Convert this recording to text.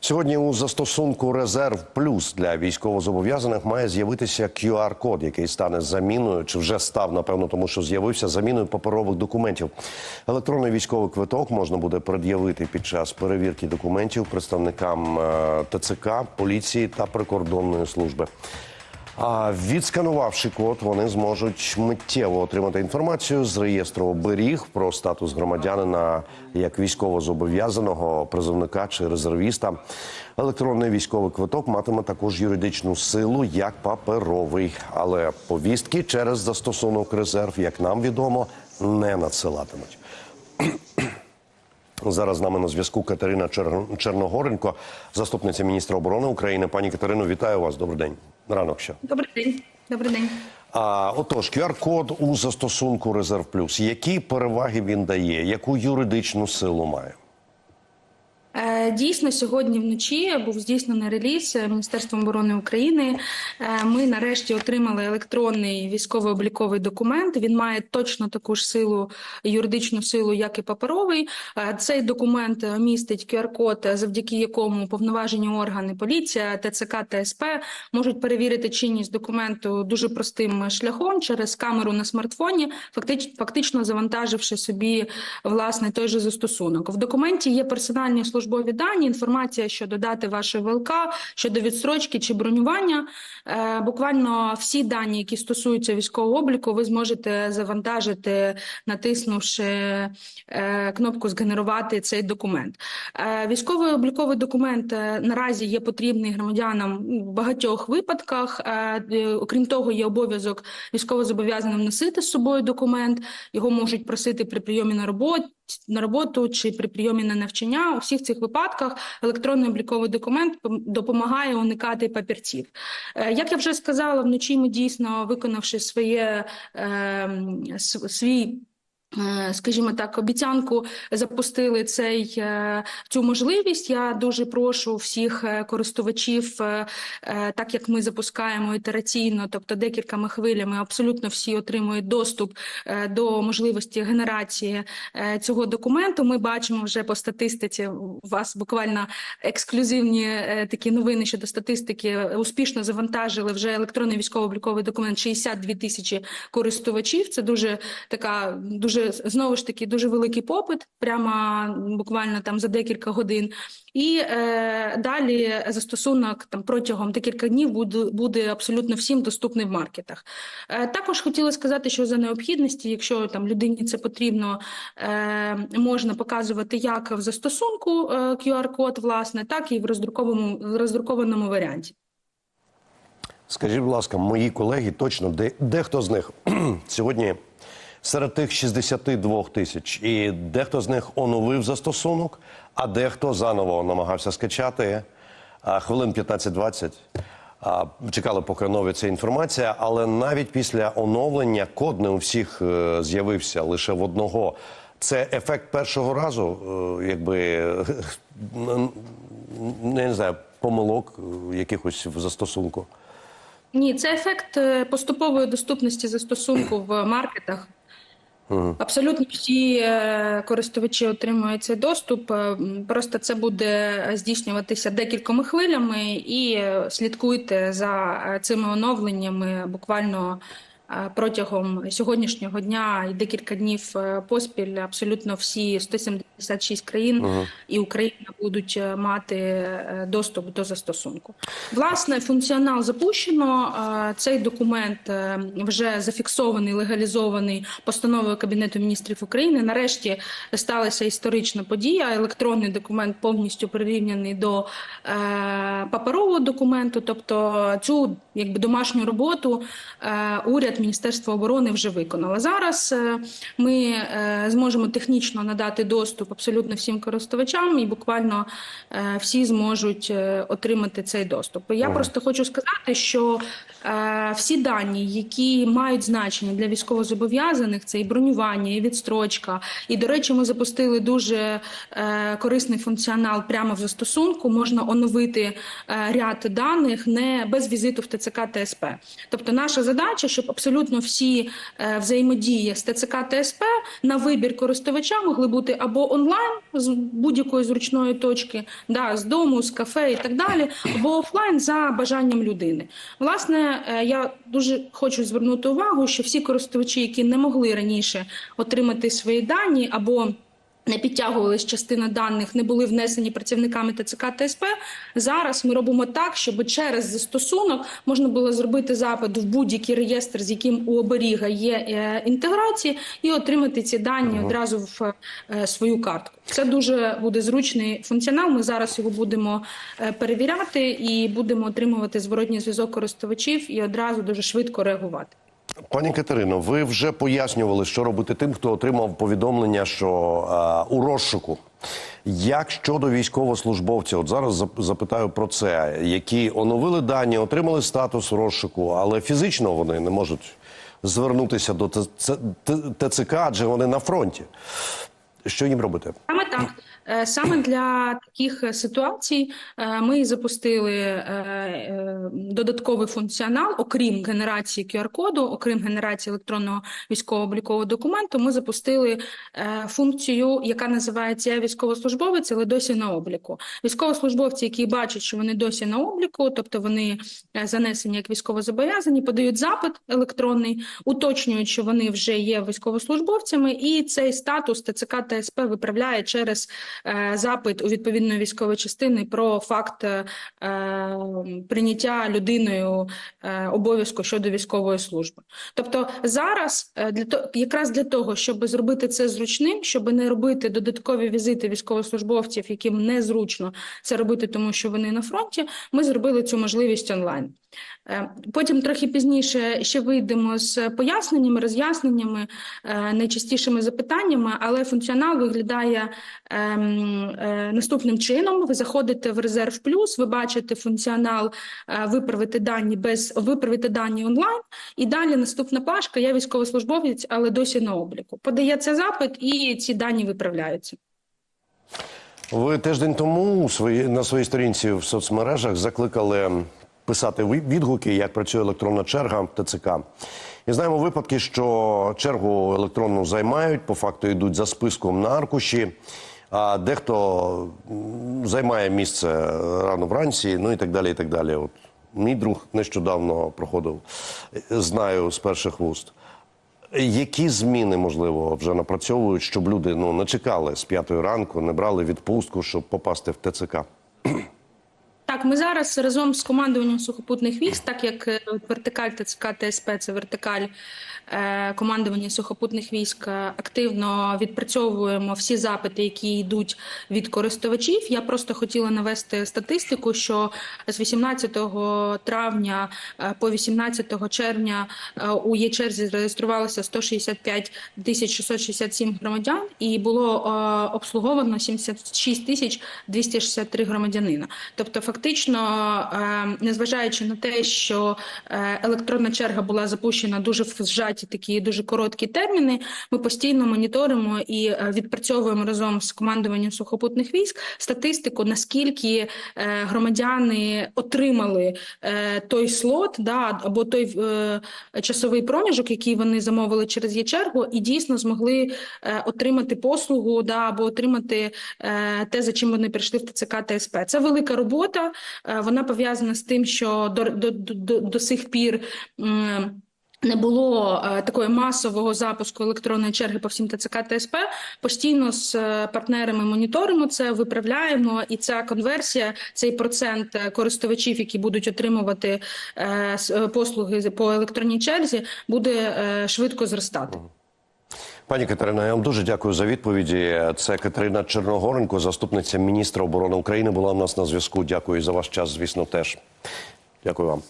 Сьогодні у застосунку Резерв Плюс для військовозобов'язаних має з'явитися QR-код, який стане заміною, чи вже став, напевно, тому що з'явився заміною паперових документів. Електронний військовий квиток можна буде пред'явити під час перевірки документів представникам е, ТЦК, поліції та прикордонної служби. А відсканувавши код, вони зможуть миттєво отримати інформацію з реєстру оберіг про статус громадянина як військовозобов'язаного призовника чи резервіста. Електронний військовий квиток матиме також юридичну силу як паперовий, але повістки через застосунок резерв, як нам відомо, не надсилатимуть. Зараз з нами на зв'язку Катерина Чер- Черногоренко, заступниця міністра оборони України. Пані Катерино, вітаю вас. Добрий день. Ранок ще. Добрий день. Добрий день. А, отож, QR-код у застосунку Резерв Плюс. Які переваги він дає? Яку юридичну силу має? Дійсно, сьогодні вночі був здійснений реліз Міністерством оборони України. Е, Ми нарешті отримали електронний військово-обліковий документ. Він має точно таку ж силу, юридичну силу, як і паперовий. Е, Цей документ містить QR-код, завдяки якому повноважені органи поліція, ТЦК та СП можуть перевірити чинність документу дуже простим шляхом через камеру на смартфоні, фактично завантаживши собі власне той же застосунок. В документі є персональні службові дані, інформація щодо дати вашої ВЛК, щодо відстрочки чи бронювання. Е, Буквально всі дані, які стосуються військового обліку, ви зможете завантажити, натиснувши е, кнопку Згенерувати цей документ. Е, Військовий обліковий документ наразі є потрібний громадянам в багатьох випадках. Окрім того, є обов'язок військовозобов'язаним носити з собою документ. Його можуть просити при прийомі на роботу. На роботу чи при прийомі на навчання у всіх цих випадках електронний обліковий документ пом- допомагає уникати папірців. Е, Як я вже сказала, вночі ми дійсно виконавши своє е, свій. Е, Скажімо так, обіцянку запустили цей е, цю можливість. Я дуже прошу всіх е, користувачів, так як ми запускаємо ітераційно, тобто декількома хвилями, абсолютно всі отримують доступ до можливості генерації цього документу. Ми бачимо вже по статистиці. У вас буквально ексклюзивні такі новини щодо статистики. Успішно завантажили вже електронний військово-обліковий документ 62 тисячі користувачів. Це дуже така, дуже знову ж таки дуже великий попит, прямо буквально там за декілька годин. І е, далі застосунок там протягом декілька днів буде, буде абсолютно всім доступний в маркетах. Е, також хотіла сказати, що за необхідності, якщо там людині це потрібно, е, можна показувати як в застосунку е, QR-код, власне, так і в роздрукованому, в роздрукованому варіанті. Скажіть, будь ласка, мої колеги точно де, дехто з них сьогодні серед тих 62 тисяч, і дехто з них оновив застосунок, а дехто заново намагався скачати хвилин 15-20. Чекали, поки оновиться інформація, але навіть після оновлення код не у всіх е, з'явився лише в одного. Це ефект першого разу, е, якби не знаю, помилок е, якихось в застосунку. Ні, це ефект поступової доступності застосунку в маркетах. Абсолютно всі е, користувачі отримують цей доступ. е, Просто це буде здійснюватися декількома хвилями, і е, слідкуйте за цими оновленнями буквально протягом сьогоднішнього дня і декілька днів е, поспіль. Абсолютно всі 176 країн і Україна будуть е, мати е, доступ до застосунку. Власне, функціонал запущено. Цей документ вже зафіксований, легалізований постановою Кабінету міністрів України. Нарешті сталася історична подія. Електронний документ повністю прирівняний до паперового документу. Тобто цю якби домашню роботу уряд Міністерство оборони вже виконало. Зараз е, ми е, зможемо технічно надати доступ абсолютно всім користувачам, і буквально е, всі зможуть отримати цей доступ. Я просто хочу сказати, що всі дані, які мають значення для військовозобов'язаних, це і бронювання, і відстрочка. І, до речі, ми запустили дуже корисний функціонал прямо в застосунку. Можна оновити ряд даних не без візиту в ТЦК та СП. Тобто, наша задача, щоб абсолютно абсолютно всі е, взаємодії з ТЦК ТСП на вибір користувача могли бути або онлайн з будь-якої зручної точки, да, з дому, з кафе і так далі, або офлайн за бажанням людини. Власне, е, я дуже хочу звернути увагу, що всі користувачі, які не могли раніше отримати свої дані або не підтягувалась частина даних, не були внесені працівниками ТЦК ТСП. Зараз ми робимо так, щоб через застосунок можна було зробити запит в будь-який реєстр, з яким у оберіга є е, інтеграції, і отримати ці дані одразу в е, свою картку. Це дуже буде зручний функціонал. Ми зараз його будемо е, перевіряти і будемо отримувати зворотній зв'язок користувачів і одразу дуже швидко реагувати. Пані Катерино, ви вже пояснювали, що робити тим, хто отримав повідомлення, що е, у розшуку. Як щодо військовослужбовців, от зараз зап- запитаю про це, які оновили дані, отримали статус розшуку, але фізично вони не можуть звернутися до ТЦК, адже вони на фронті. Що їм робити? Саме так. Е, Саме для таких е, ситуацій е, ми запустили додатковий функціонал, окрім генерації QR-коду, окрім генерації електронного військово-облікового документу. Ми запустили функцію, яка називається військовослужбовець, але досі на обліку. Військовослужбовці, які бачать, що вони досі на обліку, тобто вони занесені як військовозобов'язані, подають запит електронний, уточнюють, що вони вже є військовослужбовцями, і цей статус ТЦК ТСП виправляє через запит у відповідної військової частини про факт е, прийняття людиною е, обов'язку щодо військової служби. Тобто зараз е, для того, якраз для того, щоб зробити це зручним, щоб не робити додаткові візити військовослужбовців, яким незручно це робити, тому що вони на фронті, ми зробили цю можливість онлайн. Е, Потім трохи пізніше ще вийдемо з поясненнями, роз'ясненнями, е, найчастішими запитаннями, але функціонал виглядає е, наступним чином. Ви заходите в резерв плюс, ви бачите функціонал е, виправити дані без виправити дані онлайн. І далі наступна плашка Я військовослужбовець, але досі на обліку. Подається запит, і ці дані виправляються. Ви тиждень тому свої, на своїй сторінці в соцмережах закликали писати відгуки, як працює електронна черга ТЦК. І знаємо випадки, що чергу електронну займають, по факту йдуть за списком на аркуші, а дехто займає місце рано вранці, ну і так далі. і так далі. От мій друг нещодавно проходив, знаю з перших вуст. Які зміни, можливо, вже напрацьовують, щоб люди ну не чекали з п'ятої ранку, не брали відпустку, щоб попасти в ТЦК? Так, ми зараз разом з командуванням сухопутних військ, так як е, вертикаль ТЦК ТСП це вертикаль е, командування сухопутних військ, е, активно відпрацьовуємо всі запити, які йдуть від користувачів. Я просто хотіла навести статистику, що з 18 травня по 18 червня у ЄЧерзі зареєструвалося 165 тисяч 667 громадян і було обслуговано 76 тисяч 263 громадянина. Тобто, фактично, е, незважаючи на те, що е, електронна черга була запущена дуже в зжаті такі дуже короткі терміни, ми постійно моніторимо і е, відпрацьовуємо разом з командуванням сухопутних військ статистику, наскільки е, громадяни отримали той слот, да, або той часовий проміжок, який вони замовили через є-чергу, і дійсно змогли отримати послугу, да, або отримати те, за чим вони прийшли в ТЦК ТСП. Це велика робота. Е, Вона пов'язана з тим, що до, до, до, до сих пір. не було е, такої масового запуску електронної черги по всім ТЦК ТСП. Постійно з е, партнерами моніторимо це, виправляємо, і ця конверсія, цей процент е, користувачів, які будуть отримувати е, е, послуги по електронній черзі, буде е, швидко зростати. Пані Катерина, я вам дуже дякую за відповіді. Це Катерина Черногоренко, заступниця міністра оборони України, була у нас на зв'язку. Дякую за ваш час, звісно, теж. Дякую вам.